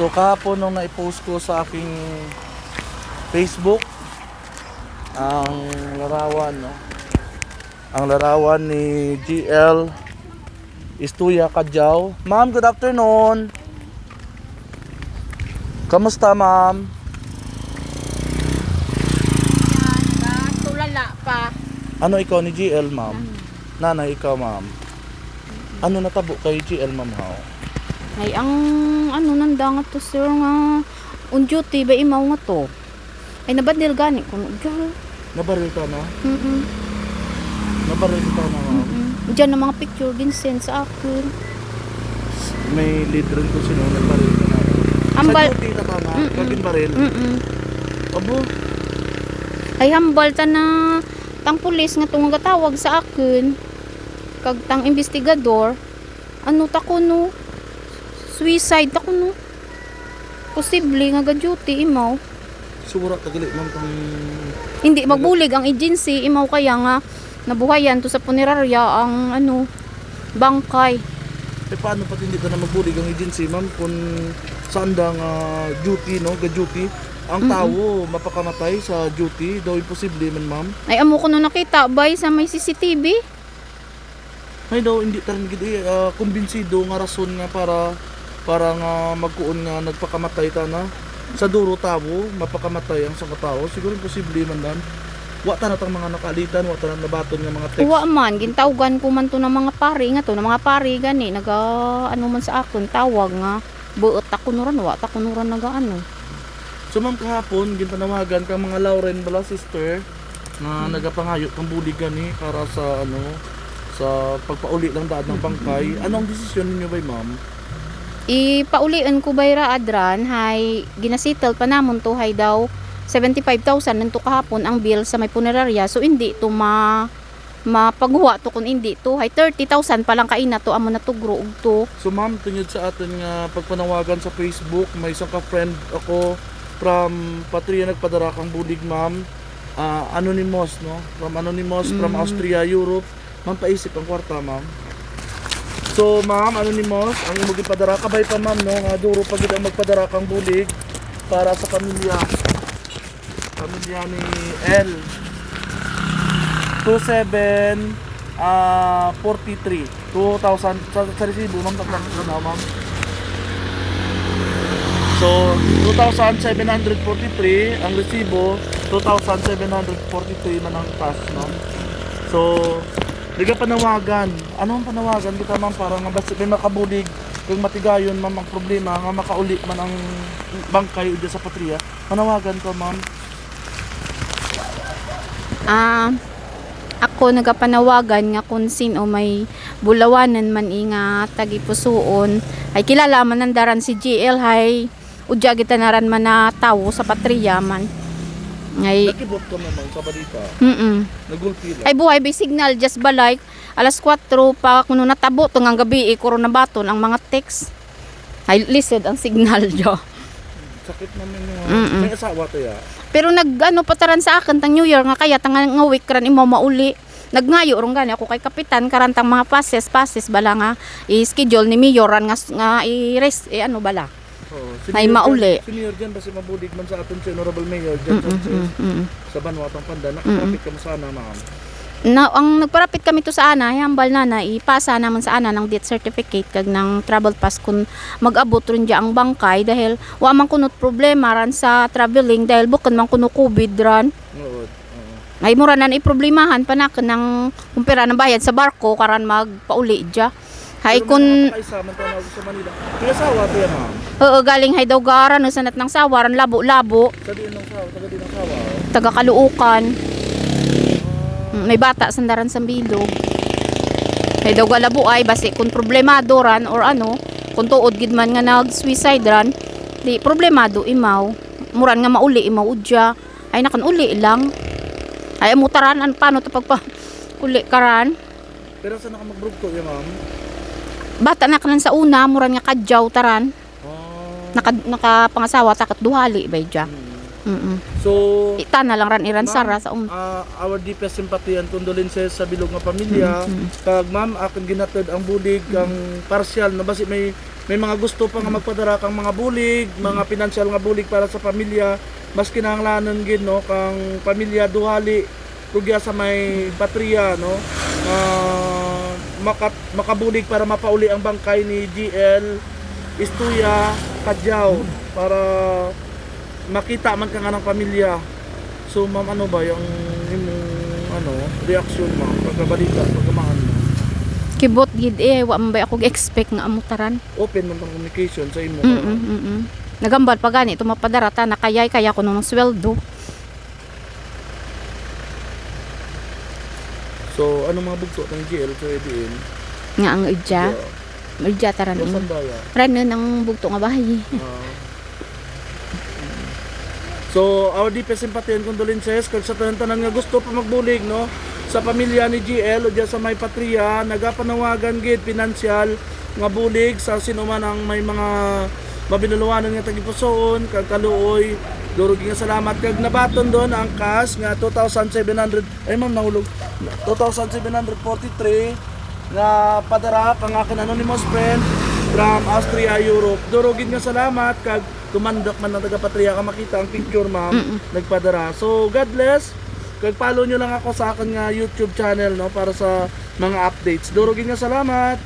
So kahapon nung na-post ko sa aking Facebook ang larawan no. Ang larawan ni GL Istuya Kadjaw. Ma'am, good afternoon. Kamusta, ma'am? Tulala pa. Ano ikaw ni GL, ma'am? Nanay, ikaw, ma'am. Ano natabo kay GL, ma'am, how? Ay, ang ano nanda nga to sir nga on duty ba imaw nga to. Ay nabadil gani gal. Nabaril ka na? Mm. Nabaril ka na, ma'am. Mm. Diyan na mga picture din send sa akin. May lead rin ko sino nabaril ka na. Ambal. Sa duty na ka na, Mm-mm. kaging baril. Mm. Abo, Ay hambal ta na tang pulis nga tunga tawag sa akin. Kag tang investigador. Ano ta ko no? Suicide ta ko no? Posible nga ga duty imaw. sura tagali man tong Hindi magbulig ang agency imaw kaya nga nabuhayan to sa punerarya ang ano bangkay. eh paano pati hindi ka na magbulig ang agency ma'am kung saan da nga duty no ga duty ang tao mapakamatay sa duty daw imposible man ma'am Ay amo ko no nakita bay sa may CCTV. may daw hindi tarin gid ah, kumbinsido nga rason nga para para nga magkuon nga nagpakamatay ta na sa duro tao mapakamatay ang sa tao siguro imposible man dan wa ta na tang mga nakalitan wa ta na nabaton nga mga text Uwa man gintawgan ko man to ng mga pari nga to ng mga pari gani naga ano man sa akon tawag nga buot ako nuran wa ta kunuran naga ano. So ma'am kahapon ginpanawagan kang mga Lauren bala sister na nagapangayo kang bulig gani para sa ano sa pagpauli ng daan ng bangkay. Ano ang desisyon ninyo bay ma'am? Ipaulian ko bayra adran hay ginasitel pa namon to hay daw 75,000 nanto kahapon ang bill sa may punerarya so hindi to ma mapaghuwa to kun hindi to hay 30,000 pa lang kaina to amo na to grow to So ma'am tungod sa atin nga pagpanawagan sa Facebook, may isang ka-friend ako from Patria nagpadara kang bulig ma'am. Ah, anonymous no? From anonymous from Mm. Austria, Europe. Ma'am paisip ang kwarta ma'am. So ma'am, anonymous, ang imong gipadara kabay pa ma'am no, nga duro pag ang magpadara kang bulig para sa pamilya. Pamilya ni L. 27 ah 43 2,000 sa, sa resibo ma'am na ma'am? So 2,743 ang resibo 2,743 man ang cash ma'am. So Liga panawagan. Ano ang panawagan kita ma'am para nga basta may makabulig kung matigayon ma'am ang problema nga makauli man ang bangkay udia sa patria. Panawagan ko ma'am. Ah, ako nagapanawagan nga kung sino may bulawanan man inga tagipusuon ay kilala man nandaran si GL hay udya gitanaran man na tawo sa patriya man ay Nakibot ko naman sa balita. mm Nagulpi lang. ay buhay by signal just balay alas 4 pa kuno natabo tong ang gabi eh, kuro na baton ang mga text ay lisod ang signal jo Sakit naman yung Mm-mm. may asawa to ya. Pero nag ano pataran sa akin tang New Year nga kaya tang nga week ran imo mauli. Nagngayo rong gani ako kay kapitan karantang mga passes passes bala nga i-schedule ni Mayor ran nga nga i-rest eh, ano bala. Oo. Ay, Senior mauli. dyan- Senior dyan basi mabulig man sa aton si Honorable Mayor dyan Mm, sa, mm, mm, sa Banwatang Panda. Nakapapit ka mo sana ma'am. Na ang nagparapit kami to sa ana, hambal na na ipasa naman sa ana ng death certificate kag ng travel pass kun mag-abot ron diya ang bangkay dahil wa man kunot problema ran sa traveling dahil bukan man kuno COVID ran. Oo. oo. Ay mura na iproblemahan pa na ng kumpira ng bayad sa barko karan magpauli diya. Hay kun sa Manila. May asawa to yan ma'am. Oo, galing hay daw garan no sanat ng sawaran labo-labo, Sa diin ng sawa, taga din ng sawa. oh. taga Kaluukan. Mm, May bata sandaran sa bilog. Hay daw galabo ay basi kung problemado ran or ano, kung tuod gid man nga nag-suicide ran, di problemado imaw. Muran nga mauli imaw udya. Ay nakan uli lang. Ay amutaran an paano to pagpa uli karan. Pero saan naka mag-group ko yan ma'am? Bata na kanan sa una, muran nga kadyaw taran. Ah. Naka, nakapangasawa takat duhali ba dya. Hmm. Mm. So Ita na lang ran iran sara sa um. ah, our deepest sympathy and condolences sa bilog nga pamilya. Kag ma'am, akin ginatod ang bulig ang partial na basi may may mga gusto pa nga magpadara kang mga bulig, mga pinansyal nga bulig para sa pamilya. Mas kinahanglanon gid no kang pamilya duhali rugya sa may patriya no. Ah, makat, makabulig para mapauli ang bangkay ni GL Istuya Kadyaw para makita man ka nga ng pamilya. So ma'am ano ba yung imong ano reaction ma'am pagkabalita pagkamaan mo? Kibot gid eh wa man ba ako expect nga amutaran. Open man ang communication sa imo. Mm mm mm, mm. Nagambal pa gani tumapadara ta nakayay kaya ko nung sweldo. So ano mga bugto ng GL sa EDN? Nga ang idya, idya taran. Sa Mm. Sandaya. Ran ang bugto nga bahay. Ah. So, our deepest sympathy and condolences kag sa tanan nga gusto pa magbulig no sa pamilya ni GL o sa may patria nagapanawagan gid pinansyal nga bulig sa sino man ang may mga mabinuluwanan nga tagipusoon kag kaluoy Duro nga salamat kag nabaton doon ang cash nga 2,700 ay ma'am nahulog 2,743 nga padara pang akin anonymous friend from Austria, Europe. Durogin nga salamat kag tumandok man ng taga-patria ka makita ang picture ma'am nagpadara. So God bless. Kag follow nyo lang ako sa akin nga YouTube channel no para sa mga updates. Durogin nga salamat.